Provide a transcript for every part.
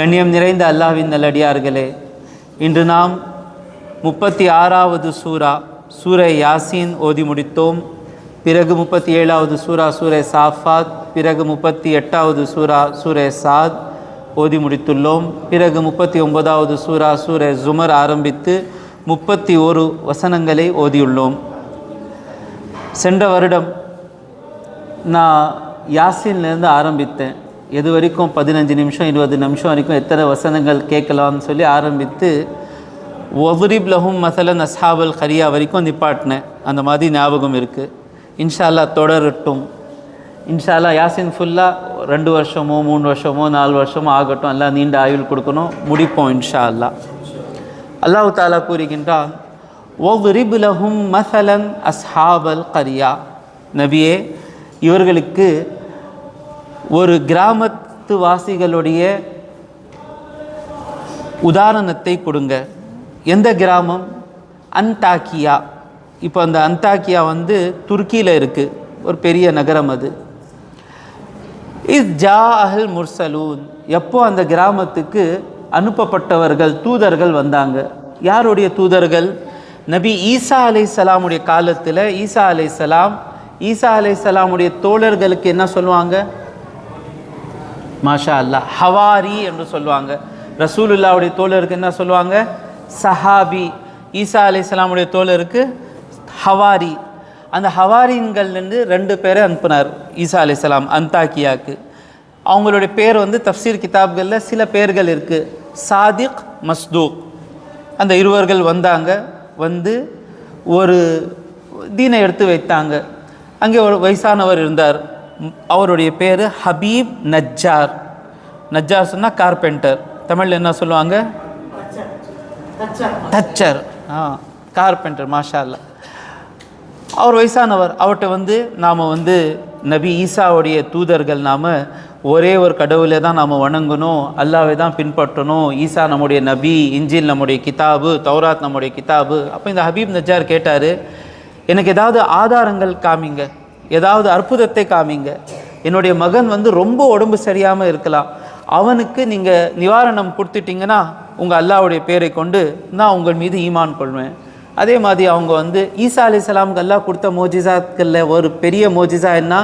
கண்ணியம் நிறைந்த அல்லாஹ்வின் நல்லடியார்களே இன்று நாம் முப்பத்தி ஆறாவது சூரா சூரை யாசீன் ஓதி முடித்தோம். பிறகு முப்பத்தி ஏழாவது சூரா சூரை சாஃபாத். பிறகு முப்பத்தி எட்டாவது சூரா சூரை சாத் ஓதி முடித்துள்ளோம். பிறகு முப்பத்தி ஒன்பதாவது சூரா சூரை ஜுமர் ஆரம்பித்து முப்பத்தி ஒரு வசனங்களை ஓதியுள்ளோம். சென்ற வருடம் நான் யாசின்லேருந்து ஆரம்பித்தேன். எது வரைக்கும் பதினஞ்சு நிமிஷம் இருபது நிமிஷம் வரைக்கும் எத்தனை வசனங்கள் கேட்கலாம்னு சொல்லி ஆரம்பித்து ஒதுரிப் லஹும் மசலன் அஸ்ஹாபல் ஹரியா வரைக்கும் நிப்பாட்டினேன் அந்த மாதிரி ஞாபகம் இருக்குது இன்ஷால்லா தொடரட்டும். இன்ஷா அல்லாஹ் யாசின் ஃபுல்லாக ரெண்டு வருஷமோ மூணு வருஷமோ நாலு வருஷமோ ஆகட்டும். எல்லாம் நீண்ட ஆயுள் கொடுக்கணும். முடிப்போம் இன்ஷா அல்லாஹ் அல்லாஹு தாலா கூறுகின்றான் ஒவ்ரிப் லஹும் மசலன் அஸ்ஹாபல் கரியா. நபியே இவர்களுக்கு ஒரு கிராமத்து வாசிகளுடைய உதாரணத்தை கொடுங்க. எந்த கிராமம்? அந்தாக்கியா. இப்போ அந்த அந்தாக்கியா வந்து துருக்கியில் இருக்குது ஒரு பெரிய நகரம் அது. இஸ் ஜா அஹல் முர்சலூன். எப்போ அந்த கிராமத்துக்கு அனுப்பப்பட்டவர்கள் தூதர்கள் வந்தாங்க? யாருடைய தூதர்கள்? நபி ஈசா அலை சலாமுடைய காலத்தில் ஈசா அலை சலாம் ஈசா அலை சலாமுடைய தோழர்களுக்கு என்ன சொல்லுவாங்க? மாஷா அல்லாஹ் ஹவாரி என்று சொல்லுவாங்க. ரசூலுல்லாவுடைய தோழருக்கு என்ன சொல்லுவாங்க? சஹாபி ஈசா அலி இஸ்லாமுடைய தோழருக்கு ஹவாரி. அந்த ஹவாரின்கள்லேருந்து ரெண்டு பேரை அனுப்புனார் ஈசா அலி இஸ்லாம் அந்தாக்கியாக்கு அவங்களுடைய பேர் வந்து தஃப்சீர் கிதாப்களில் சில பேர்கள் இருக்குது சாதிக் மஸ்தூக். அந்த இருவர்கள் வந்தாங்க வந்து ஒரு தீனை எடுத்து வைத்தாங்க. அங்கே ஒரு வயசானவர் இருந்தார். அவருடைய பேர் ஹபீப் நஜ்ஜார். நஜ்ஜார் சொன்னால் கார்பெண்டர் தமிழில் என்ன சொல்லுவாங்க? தச்சர் ஆ கார்பெண்டர் மாஷா அல்லா அவர் வயசானவர். அவர்கிட்ட வந்து நாம் வந்து நபி ஈசாவுடைய தூதர்கள் நாம் ஒரே ஒரு கடவுளை தான் நாம் வணங்கணும். அல்லாவை தான் பின்பற்றணும். ஈசா நம்முடைய நபி இஞ்சில் நம்முடைய கிதாபு தௌராத் நம்முடைய கிதாபு. அப்போ இந்த ஹபீப் நஜார் கேட்டார் எனக்கு ஏதாவது ஆதாரங்கள் காமிங்க. ஏதாவது அற்புதத்தை காமிங்க. என்னுடைய மகன் வந்து ரொம்ப உடம்பு சரியாமல் இருக்கலாம். அவனுக்கு நீங்கள் நிவாரணம் கொடுத்துட்டிங்கன்னா உங்கள் அல்லாவுடைய பேரை கொண்டு நான் உங்கள் மீது ஈமான் கொள்வேன். அதே மாதிரி அவங்க வந்து ஈசா அலி சலாமுக்கு அல்லா கொடுத்த மோஜிசாக்களில் ஒரு பெரிய மோஜிசா என்ன?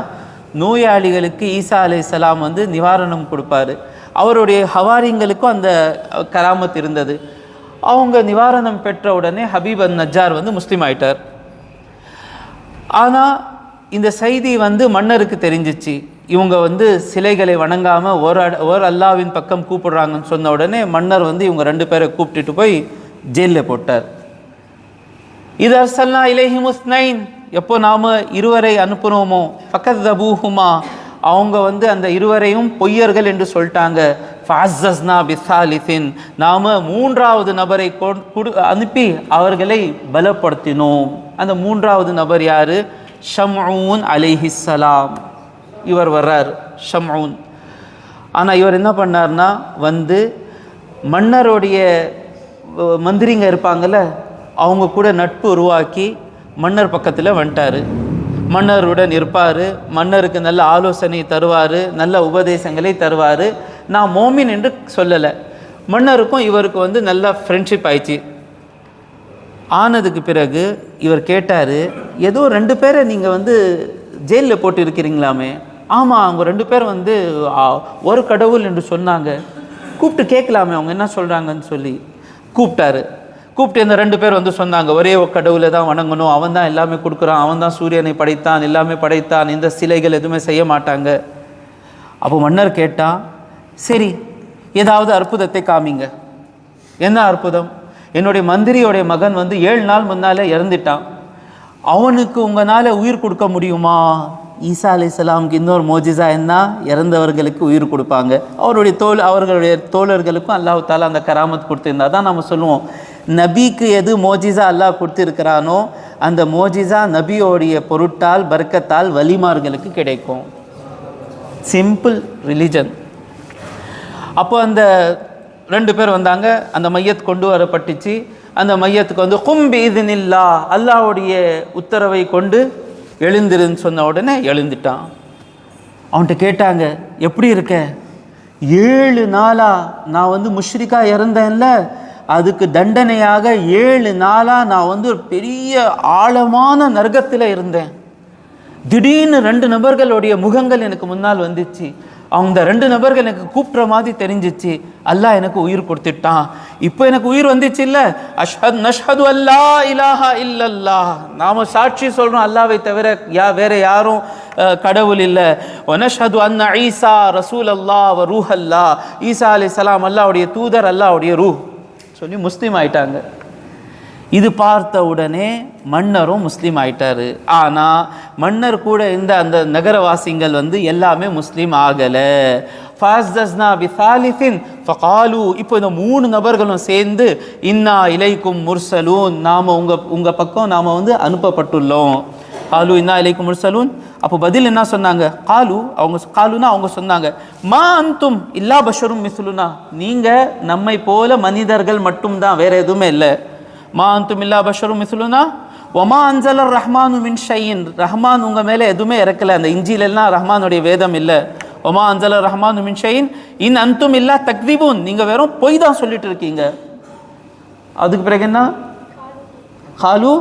நோயாளிகளுக்கு ஈசா அலி சலாம் வந்து நிவாரணம் கொடுப்பாரு. அவருடைய ஹவாரிங்களுக்கும் அந்த கராமத் இருந்தது. அவங்க நிவாரணம் பெற்ற உடனே ஹபீப் அன் நஜார் வந்து முஸ்லீம் ஆயிட்டார். ஆனால் இந்த செய்தி வந்து மன்னருக்கு தெரிஞ்சிச்சு. இவங்க வந்து சிலைகளை வணங்காமல் ஒரு ஒரு அல்லாவின் பக்கம் கூப்பிடுறாங்கன்னு சொன்ன உடனே மன்னர் வந்து இவங்க ரெண்டு பேரை கூப்பிட்டுட்டு போய் ஜெயிலில் போட்டார். இது அர்சல்லா இலேஹி முஸ்னைன் எப்போ நாம் இருவரை அனுப்புனோமோ? ஃபக்கத் தபூஹுமா அவங்க வந்து அந்த இருவரையும் பொய்யர்கள் என்று சொல்லிட்டாங்க. ஃபாஸஸ்னா பிசாலிசின் நாம் மூன்றாவது நபரை கொடு அனுப்பி அவர்களை பலப்படுத்தினோம். அந்த மூன்றாவது நபர் யார்? ஷம்ஊன் அலைஹிஸ்ஸலாம் இவர் வர்றார் ஷம்ஊன். ஆனால் இவர் என்ன பண்ணார்னா வந்து மன்னருடைய மந்திரிங்க இருப்பாங்கள்ல அவங்க கூட நட்பு உருவாக்கி மன்னர் பக்கத்தில் வந்துட்டார். மன்னருடன் இருப்பார் மன்னருக்கு நல்ல ஆலோசனை தருவார் நல்ல உபதேசங்களை தருவார். நான் மோமின் என்று சொல்லலை. மன்னருக்கும் இவருக்கு வந்து நல்ல ஃப்ரெண்ட்ஷிப் ஆயிடுச்சு ஆனதுக்கு பிறகு இவர் கேட்டார் ஏதோ ரெண்டு பேரை நீங்கள் வந்து ஜெயிலில் போட்டு இருக்கிறீங்களாமே ஆமாம் அவங்க ரெண்டு பேர் வந்து ஒரு கடவுள் என்று சொன்னாங்க. கூப்பிட்டு கேட்கலாமே அவங்க என்ன சொல்கிறாங்கன்னு சொல்லி கூப்பிட்டாரு. கூப்பிட்டு இந்த ரெண்டு பேர் வந்து சொன்னாங்க ஒரே கடவுளை தான் வணங்கணும். அவன் தான் எல்லாமே கொடுக்குறான். அவன் தான் சூரியனை படைத்தான் எல்லாமே படைத்தான். இந்த சிலைகள் எதுவுமே செய்ய மாட்டாங்க. அப்போ மன்னர் கேட்டான் சரி ஏதாவது அற்புதத்தை காமிங்க. என்ன அற்புதம்? என்னுடைய மந்திரியோடைய மகன் வந்து ஏழு நாள் முன்னால் இறந்துட்டான். அவனுக்கு உங்களால் உயிர் கொடுக்க முடியுமா? ஈசா அலைஹிஸ்ஸலாமுக்கு இன்னொரு மோஜிசா என்ன? இறந்தவர்களுக்கு உயிர் கொடுப்பாங்க. அவருடைய தோல் அவர்களுடைய தோழர்களுக்கும் அல்லாஹ் தாலா அந்த கராமத் கொடுத்துருந்தா. தான் நம்ம சொல்லுவோம். நபிக்கு எது மோஜிசா அல்லாஹ் கொடுத்துருக்கிறானோ அந்த மோஜிசா நபியோடைய பொருட்டால் பர்க்கத்தால் வலிமார்களுக்கு கிடைக்கும். சிம்பிள் ரிலிஜன் அப்போ அந்த ரெண்டு பேர் வந்தாங்க. அந்த மையத் கொண்டு வரப்பட்டுச்சு. அந்த மையத்துக்கு வந்து கும்பி இதுனில்லா அல்லாஹ்வுடைய உத்தரவை கொண்டு எழுந்திருன்னு சொன்ன உடனே எழுந்துட்டான். அவன்கிட்ட கேட்டாங்க எப்படி இருக்க? ஏழு நாளாக நான் வந்து முஷ்ரிக்கா இறந்தேன்ல. அதுக்கு தண்டனையாக ஏழு நாளாக நான் வந்து ஒரு பெரிய ஆழமான நரகத்தில் இருந்தேன். திடீர்னு ரெண்டு நபர்களுடைய முகங்கள் எனக்கு முன்னால் வந்துச்சு. அந்த ரெண்டு நபர்கள் எனக்கு கூப்பிட்ற மாதிரி தெரிஞ்சிச்சு. அல்லாஹ் எனக்கு உயிர் கொடுத்துட்டான். இப்போ எனக்கு உயிர் வந்துச்சு இல்லை அஷ்ஹத் நஷ்ஹது அல்லா இலாஹா இல்லல்லாஹ். நாம சாட்சி சொல்றோம் அல்லாவை தவிர யா வேற யாரும் கடவுள் இல்லை. ஒனஷது அன்ன ஈசா ரசூல் அல்லா வ ரூஹ் அல்லா ஈசா அலி சலாம் அல்லாவுடைய தூதர் அல்லாவுடைய ரூஹ். சொல்லி முஸ்லீம் ஆயிட்டாங்க. இது பார்த்த உடனே மன்னரும் முஸ்லீம் ஆயிட்டார். ஆனால் மன்னர் கூட இந்த அந்த நகரவாசிகள் வந்து எல்லாமே முஸ்லீம் ஆகலை. ஃபாஸ்தஸ்னா பிசாலிஃபின் ஃபகாலு இப்போ இந்த மூணு நபர்களும் சேர்ந்து இன்னா இலைக்கும் முர்சலூன் நாம் உங்கள் உங்கள் பக்கம் நாம் வந்து அனுப்பப்பட்டுள்ளோம். காலு இன்னா இலைக்கும் முர்சலூன் அப்போ பதில் என்ன சொன்னாங்க? காலு அவங்க காலுனா அவங்க சொன்னாங்க. மா அந்தும் இல்லா பஷரும் மிஸ்லுனா நீங்கள் நம்மை போல மனிதர்கள் மட்டும்தான் வேற எதுவுமே இல்லை மா அந்தும் இல்லா பஷரும் மிசுலுனா ஒமா அன்சலர் ரஹ்மானு மின் ஷையின் ரஹ்மான் உங்கள் மேலே எதுவுமே இறக்கல. அந்த இஞ்சிலெல்லாம் ரஹ்மானுடைய வேதம் இல்லை. ஒமா அஞ்சலர் ரஹ்மானு மின் ஷையின் இன் அந்தும் இல்லா தக்திபூன் நீங்கள் வெறும் பொய் தான் சொல்லிட்டு இருக்கீங்க. அதுக்கு பிறகு என்ன? ஹாலு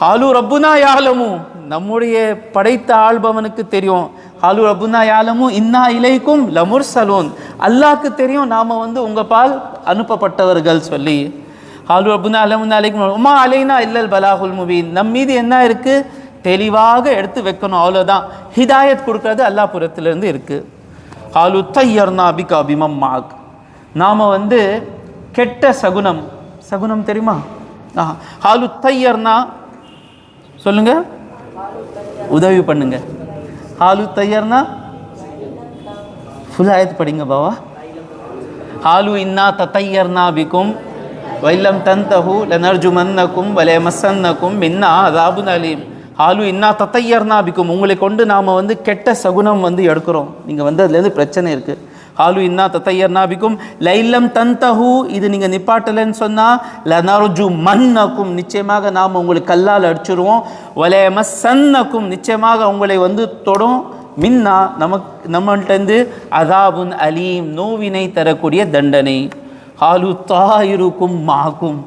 ஹாலு ரப்புனா யாலமு நம்முடைய படைத்த ஆள்பவனுக்கு தெரியும். ஹாலு ரப்புனா யாலமு இன்னா இலைக்கும் லமுர் சலூன் அல்லாக்கு தெரியும். நாம வந்து உங்கள் பால் அனுப்பப்பட்டவர்கள் சொல்லி. ஹாலு ரப்புனா அலமுன்னா அலைக்கும் உமா அலைனா இல்லல் பலாகுல் முபீன் நம் மீது என்ன இருக்கு? தெளிவாக எடுத்து வைக்கணும் அவ்வளோதான் ஹிதாயத் கொடுக்கறது அல்லா புறத்துலேருந்து இருக்கு. ஹாலு தையர்னா பிகா பிமம் மாக் நாம வந்து கெட்ட சகுனம். சகுனம் தெரியுமா? ஆ ஹாலு தையர்னா சொல்லுங்க. உதவி பண்ணுங்க. ஹாலு தையர்னா ஃபுல் ஆயத்து படிங்க பாவா. ஹாலு இன்னா தத்தையர்னா பிக்கும் வைல்லம் தந்தஹு லனர்ஜுமன்னக்கும் வலே மசன்னக்கும் மின்னா அதாபுன் அலீம் ஆலு இன்னா தத்தையர்னா பிக்கும் உங்களை கொண்டு நாம் வந்து கெட்ட சகுனம் வந்து எடுக்கிறோம் நீங்கள் வந்து அதுலேருந்து பிரச்சனை இருக்குது ஹாலு இன்னா தத்தையர்னா பிக்கும் லைல்லம் தந்தஹு இது நீங்கள் நிப்பாட்டலைன்னு சொன்னால் லனர்ஜு மன்னக்கும் நிச்சயமாக நாம் உங்களுக்கு கல்லால் அடிச்சிருவோம் வலே மசன்னக்கும் நிச்சயமாக உங்களை வந்து தொடும் மின்னா நமக்கு நம்மள்டேருந்து அதாபுன் அலீம் நோவினை தரக்கூடிய தண்டனை ஹாலு தாயிருக்கும் மாக்கும்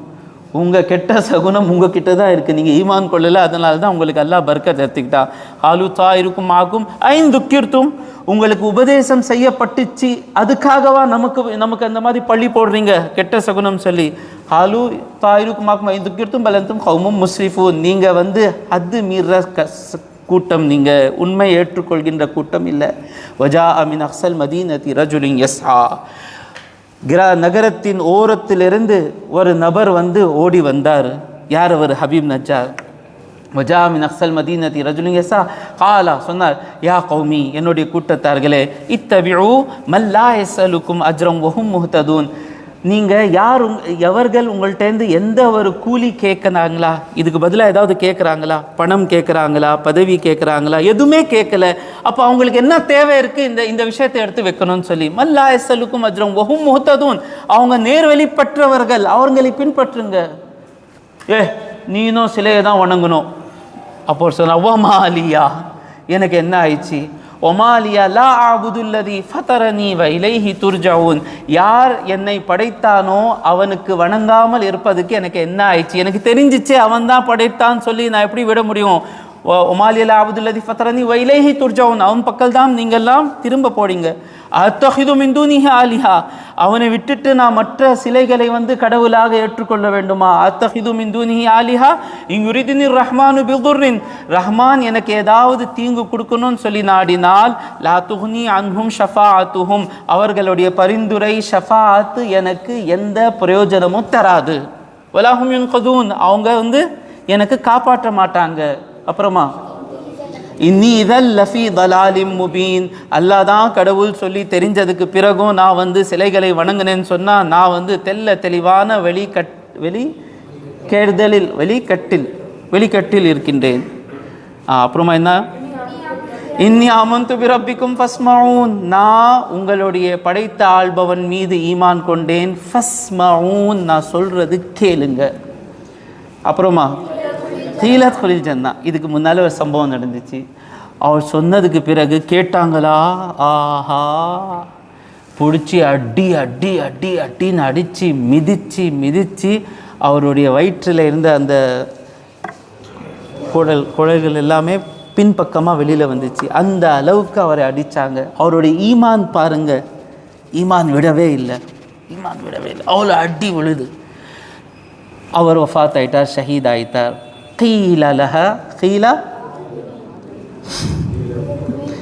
உங்கள் கெட்ட சகுனம் உங்கள் கிட்ட தான் இருக்குது நீங்கள் ஈமான் கொள்ளல அதனால தான் உங்களுக்கு எல்லா பர்க்கத்தை எடுத்துக்கிட்டா. ஹாலு தாயிருக்கும் ஆகும் ஐந்து துக்கிர்த்தும் உங்களுக்கு உபதேசம் செய்யப்பட்டுச்சு. அதுக்காகவா நமக்கு நமக்கு அந்த மாதிரி பள்ளி போடுறீங்க? கெட்ட சகுனம் சொல்லி. ஹாலு தாயிருக்கும் ஆகும் ஐந்து துக்கிர்த்தும் பலந்தும் ஹவுமும் முஸ்ரிஃபு நீங்கள் வந்து அது மீற கூட்டம். நீங்கள் உண்மை ஏற்றுக்கொள்கின்ற கூட்டம் இல்லை. வஜா அமின் அக்சல் மதீனதி ரஜுலிங் எஸ்ஆ கிரா நகரத்தின் ஓரத்திலிருந்து ஒரு நபர் வந்து ஓடி வந்தார். யார் அவர்? ஹபீப் நஜார் வஜா அக்சல் மதீனதி ரஜுலிங் காலா சொன்னார். யா கௌமி என்னுடைய கூட்டத்தார்களே இத்தபிஉ மல்லா எஸ்அலுக்கும் அஜ்ரம் ஒஹும் முஹ்ததூன். நீங்கள் யார் உங் எவர்கள் உங்கள்கிட்டேருந்து எந்த ஒரு கூலி கேட்குறாங்களா? இதுக்கு பதிலாக ஏதாவது கேட்குறாங்களா? பணம் கேட்குறாங்களா? பதவி கேட்குறாங்களா? எதுவுமே கேட்கல. அப்போ அவங்களுக்கு என்ன தேவை இருக்குது இந்த இந்த விஷயத்தை எடுத்து வைக்கணும்னு சொல்லி. மல்லா எஸ்எலுக்கும் அஜ்ரம் ஒஹும் முகத்ததும் அவங்க நேர்வழிப்பற்றவர்கள் அவர்களை பின்பற்றுங்க. ஏ நீனும் சிலையை தான் வணங்கணும். அப்போ சொன்ன அலியா. எனக்கு என்ன ஆயிடுச்சு? ஒமாலியா லா ஆபுதுல்லதி ஃபதரனி வ இலைஹி துர்ஜவுன். யார் என்னை படைத்தானோ அவனுக்கு வணங்காமல் இருப்பதுக்கு எனக்கு என்ன ஆயிடுச்சு? எனக்கு தெரிஞ்சிச்சு அவன் தான் படைத்தான் சொல்லி நான் எப்படி விட முடியும்? ஒ- ஒமாலியா ஃபத்ரனி ஆபுதுல்லதி துர்ஜவுன். அவன் பக்கல் தான் நீங்கள்லாம் திரும்ப போறீங்க. அத்தஹிது மிந்துனிஹ ஆலிஹா. அவனை விட்டுட்டு நான் மற்ற சிலைகளை வந்து கடவுளாக ஏற்றுக்கொள்ள வேண்டுமா? அத்தஹிது மிந்துனிஹி ஆலிஹா. இங்குரிதினி ரஹ்மானு பிதுர்ரின். ரஹ்மான் எனக்கு ஏதாவது தீங்கு கொடுக்கணும்னு சொல்லி நாடினால் லா துஹ்னி அன்ஹும் ஷஃபாஅத்துஹும். அவர்களுடைய பரிந்துரை ஷஃபாஅத்து எனக்கு எந்த பிரயோஜனமும் தராது. வலாஹும் யுன்கதூன். அவங்க வந்து எனக்கு காப்பாற்ற மாட்டாங்க. அப்புறமா இன்னி இதல் லஃபி தலாலிம் முபீன். அல்லாஹ் தான் கடவுள் சொல்லி தெரிஞ்சதுக்கு பிறகும் நான் வந்து சிலைகளை வணங்கினேன்னு சொன்னால் நான் வந்து தெல்ல தெளிவான வெளி கட் வெளி கேடுதலில் வெளிக்கட்டில் வெளிக்கட்டில் இருக்கின்றேன். அப்புறமா என்ன? இன்னி அமந்து பிறப்பிக்கும் ஃபஸ்மவுன் நான் உங்களுடைய படைத்த ஆள்பவன் மீது ஈமான் கொண்டேன். ஃபஸ்மவுன் நான் சொல்கிறது கேளுங்க. அப்புறமா தீலத் குலில் ஜன்னா இதுக்கு முன்னால் ஒரு சம்பவம் நடந்துச்சு. அவர் சொன்னதுக்கு பிறகு கேட்டாங்களா? ஆஹா. பிடிச்சி அடி அடி அடி அடின்னு அடித்து மிதித்து மிதித்து அவருடைய வயிற்றில் இருந்த அந்த குழல் குழல்கள் எல்லாமே பின்பக்கமாக வெளியில் வந்துச்சு. அந்த அளவுக்கு அவரை அடித்தாங்க அவருடைய ஈமான் பாருங்கள் ஈமான் விடவே இல்லை. ஈமான் விடவே இல்லை. அவ்வளோ அடி விழுது. அவர் ஒஃபாத் ஆயிட்டார் ஷஹீத் ஆயிட்டார். கீல லஹ கீலா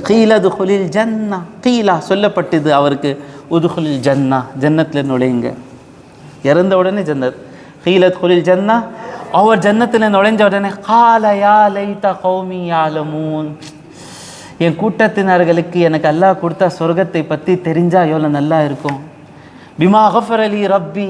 கீல துகுலில் ஜன்னா கீலா சொல்லப்பட்டது அவருக்கு உதுகுலில் ஜன்னா ஜன்னத்தில் நுழையுங்க இறந்த உடனே ஜன்னத். கீலத் குலில் ஜன்னா அவர் ஜன்னத்தில் நுழைஞ்ச உடனே காலயா லைத்த கௌமி யாலமூன் என் கூட்டத்தினர்களுக்கு எனக்கு அல்லாஹ் கொடுத்த சொர்க்கத்தை பற்றி தெரிஞ்சா எவ்வளோ நல்லா இருக்கும். பிமா ஹஃபர் அலி ரப்பி.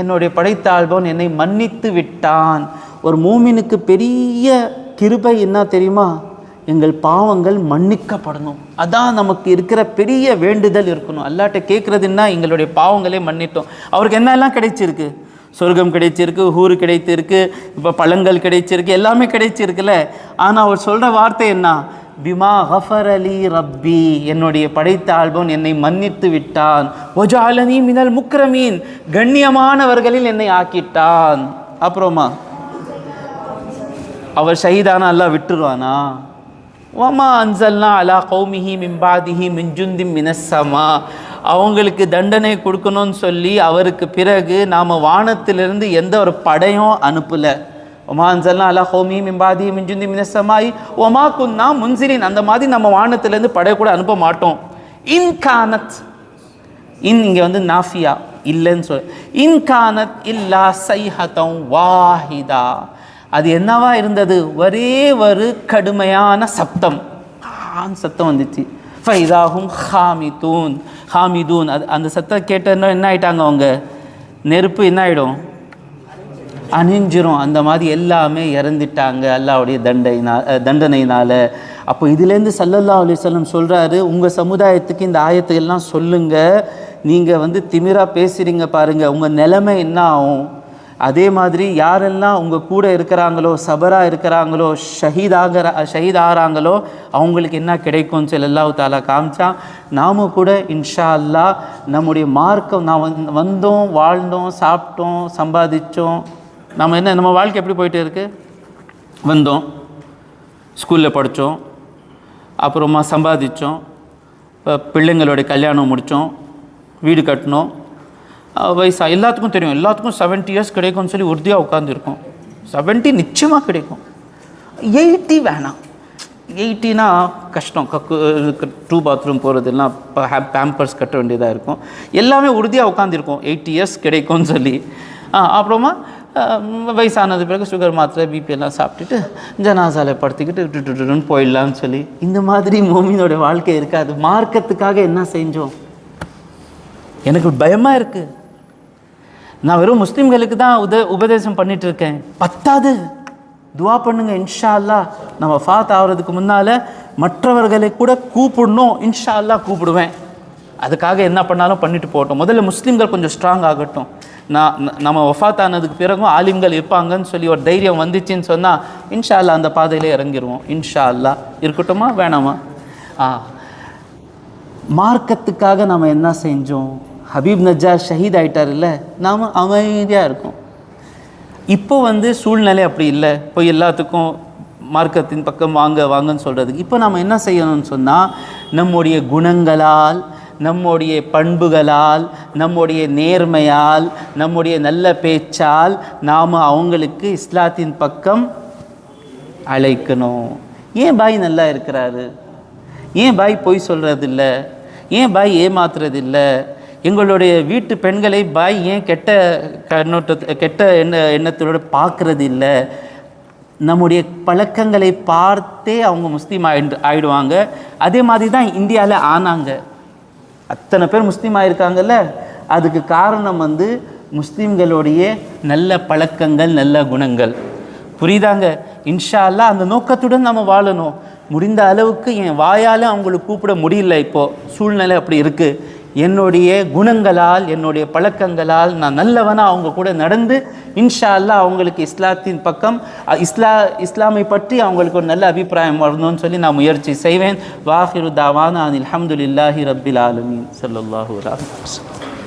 என்னுடைய படைத்தாழ்பவன் என்னை மன்னித்து விட்டான். ஒரு மூமினுக்கு பெரிய கிருபை என்ன தெரியுமா? எங்கள் பாவங்கள் மன்னிக்கப்படணும். அதான் நமக்கு இருக்கிற பெரிய வேண்டுதல் இருக்கணும். அல்லாட்ட கேட்குறதுன்னா எங்களுடைய பாவங்களே மன்னிட்டோம் அவருக்கு என்னெல்லாம் கிடைச்சிருக்கு? சொர்க்கம் கிடைச்சிருக்கு ஊர் கிடைத்திருக்கு இப்போ பழங்கள் கிடைச்சிருக்கு எல்லாமே கிடைச்சிருக்குல்ல. ஆனால் அவர் சொல்கிற வார்த்தை என்ன? பிமா ஹஃபர் அலி ரப்பி. என்னுடைய படைத்த ஆல்பம் என்னை மன்னித்து விட்டான். ஒஜாலனி மினல் முக்ரமீன். கண்ணியமானவர்களில் என்னை ஆக்கிட்டான். அப்புறமா? அவர் ஷஹீதானா? அல்லா விட்டுருவானா? வமா அன்சல்னா அலா கௌமிஹி மிம்பாதிஹி மிஞ்சுந்தி மினஸ்ஸமா அவங்களுக்கு தண்டனை கொடுக்கணும்னு சொல்லி அவருக்கு பிறகு நாம் வானத்திலிருந்து எந்த ஒரு படையும் அனுப்பலை. ஒமா அன்சல்னா அலா ஹோமி மிம்பாதி மிஞ்சுந்தி மினசமாய் ஒமா குன்னா முன்சிரின். அந்த மாதிரி நம்ம வானத்திலேருந்து படை கூட அனுப்ப மாட்டோம். இன் கானத். இன் இங்கே வந்து நாஃபியா இல்லைன்னு சொல். இன்கானத் இல்லா சைஹதம் வாஹிதா. அது என்னவா இருந்தது? ஒரே ஒரு கடுமையான சப்தம். ஆன் சத்தம் வந்துச்சு. ஃபைதாகும் ஹாமிதூன். ஹாமிதூன் அது அந்த சத்தம் கேட்டோன்னா என்ன ஆயிட்டாங்க அவங்க? நெருப்பு என்ன ஆயிடும்? அணிஞ்சிரும். அந்த மாதிரி எல்லாமே இறந்துட்டாங்க அல்லாவுடைய தண்டையினா தண்டனையினால். அப்போ இதுலேருந்து சல்லல்லா அலிசல்லம் சொல்கிறாரு உங்கள் சமுதாயத்துக்கு இந்த ஆயத்தை எல்லாம் சொல்லுங்கள் நீங்கள் வந்து திமிரா பேசுகிறீங்க பாருங்கள் உங்கள் நிலைமை என்ன ஆகும்? அதே மாதிரி யாரெல்லாம் உங்கள் கூட இருக்கிறாங்களோ சபராக இருக்கிறாங்களோ ஷஹீதாகிற ஷஹீத் ஆகிறாங்களோ அவங்களுக்கு என்ன கிடைக்கும்னு சொல்லி அல்லாஹ் தாலா காமிச்சா நாம கூட இன்ஷா அல்லாஹ் நம்முடைய மார்க்கம் நான் வந்தோம் வாழ்ந்தோம் சாப்பிட்டோம் சம்பாதிச்சோம். நம்ம என்ன நம்ம வாழ்க்கை எப்படி போயிட்டு இருக்கு? வந்தோம். ஸ்கூலில் படித்தோம் அப்புறமா சம்பாதிச்சோம். பிள்ளைங்களோட கல்யாணம் முடித்தோம் வீடு கட்டினோம். வயசா. எல்லாத்துக்கும் தெரியும். எல்லாத்துக்கும் 70 இயர்ஸ் கிடைக்கும்னு சொல்லி உறுதியாக உட்காந்துருக்கோம் 70 நிச்சயமாக கிடைக்கும். எயிட்டி வேணாம். எயிட்டினா கஷ்டம். கக்கு டூ பாத்ரூம் போகிறதெல்லாம் பேம்பர்ஸ் கட்ட வேண்டியதாக இருக்கும். எல்லாமே உறுதியாக உட்காந்துருக்கோம் எயிட்டி இயர்ஸ் கிடைக்கும்னு சொல்லி. அப்புறமா வயசானது பிறகு சுகர் மாத்திரை பிபி எல்லாம் சாப்பிட்டுட்டு ஜனாசால படுத்திக்கிட்டு டு டு டுன்னு போயிடலாம்னு சொல்லி. இந்த மாதிரி மோமினோட வாழ்க்கை இருக்காது. மார்க்கத்துக்காக என்ன செஞ்சோம்? எனக்கு பயமாக இருக்குது நான் வெறும் முஸ்லீம்களுக்கு தான் உத உபதேசம் பண்ணிட்டு இருக்கேன் பத்தாது. துவா பண்ணுங்க இன்ஷா அல்லாஹ் நம்ம ஃபாத் ஆகிறதுக்கு முன்னால் மற்றவர்களை கூட கூப்பிடணும். இன்ஷா அல்லா கூப்பிடுவேன். அதுக்காக என்ன பண்ணாலும் பண்ணிட்டு போகட்டும். முதல்ல முஸ்லீம்கள் கொஞ்சம் ஸ்ட்ராங் ஆகட்டும். நான் நம்ம ஒஃபாத் ஆனதுக்கு பிறகும் ஆலிம்கள் இருப்பாங்கன்னு சொல்லி ஒரு தைரியம் வந்துச்சுன்னு சொன்னால் இன்ஷா அல்லா அந்த பாதையிலே இறங்கிடுவோம் இன்ஷா அல்லாஹ் இருக்கட்டுமா? வேணாமா? ஆ. மார்க்கத்துக்காக நம்ம என்ன செஞ்சோம்? ஹபீப் நஜார் ஷஹீத் ஆயிட்டார்ல நாம் அமைதியாக இருக்கோம். இப்போ வந்து சூழ்நிலை அப்படி இல்லை. இப்போ எல்லாத்துக்கும் மார்க்கத்தின் பக்கம் வாங்க வாங்கன்னு சொல்கிறதுக்கு இப்போ நாம் என்ன செய்யணும்னு சொன்னால் நம்முடைய குணங்களால் நம்முடைய பண்புகளால் நம்முடைய நேர்மையால் நம்முடைய நல்ல பேச்சால் நாம் அவங்களுக்கு இஸ்லாத்தின் பக்கம் அழைக்கணும். ஏன் பாய் நல்லா இருக்கிறாரு? ஏன் பாய் பொய் சொல்கிறதில்ல ஏன் பாய் ஏமாத்துறதில்ல? எங்களுடைய வீட்டு பெண்களை பாய் ஏன் கெட்ட கண்ணோட்ட கெட்ட எண்ண எண்ணத்தோட பார்க்கறது இல்லை? நம்முடைய பழக்கங்களை பார்த்தே அவங்க முஸ்லீம் ஆயிடு ஆயிடுவாங்க. அதே மாதிரி தான் இந்தியாவில் ஆனாங்க. அத்தனை பேர் முஸ்லீம் ஆயிருக்காங்கல்ல? அதுக்கு காரணம் வந்து முஸ்லீம்களுடைய நல்ல பழக்கங்கள் நல்ல குணங்கள். புரியுதாங்க? இன்ஷா அந்த நோக்கத்துடன் நம்ம வாழணும். முடிந்த அளவுக்கு என் வாயால் அவங்களுக்கு கூப்பிட முடியல இப்போது சூழ்நிலை அப்படி இருக்குது என்னுடைய குணங்களால் என்னுடைய பழக்கங்களால் நான் நல்லவனாக அவங்க கூட நடந்து இன்ஷா அல்லாஹ் அவங்களுக்கு இஸ்லாத்தின் பக்கம் இஸ்லா இஸ்லாமை பற்றி அவங்களுக்கு ஒரு நல்ல அபிப்பிராயம் வரணும்னு சொல்லி நான் முயற்சி செய்வேன். வாஹிரு தாவான் அனில் அல்ஹம்துலில்லாஹி ரபில் ஆலமின். ஸல்லல்லாஹு அலைஹி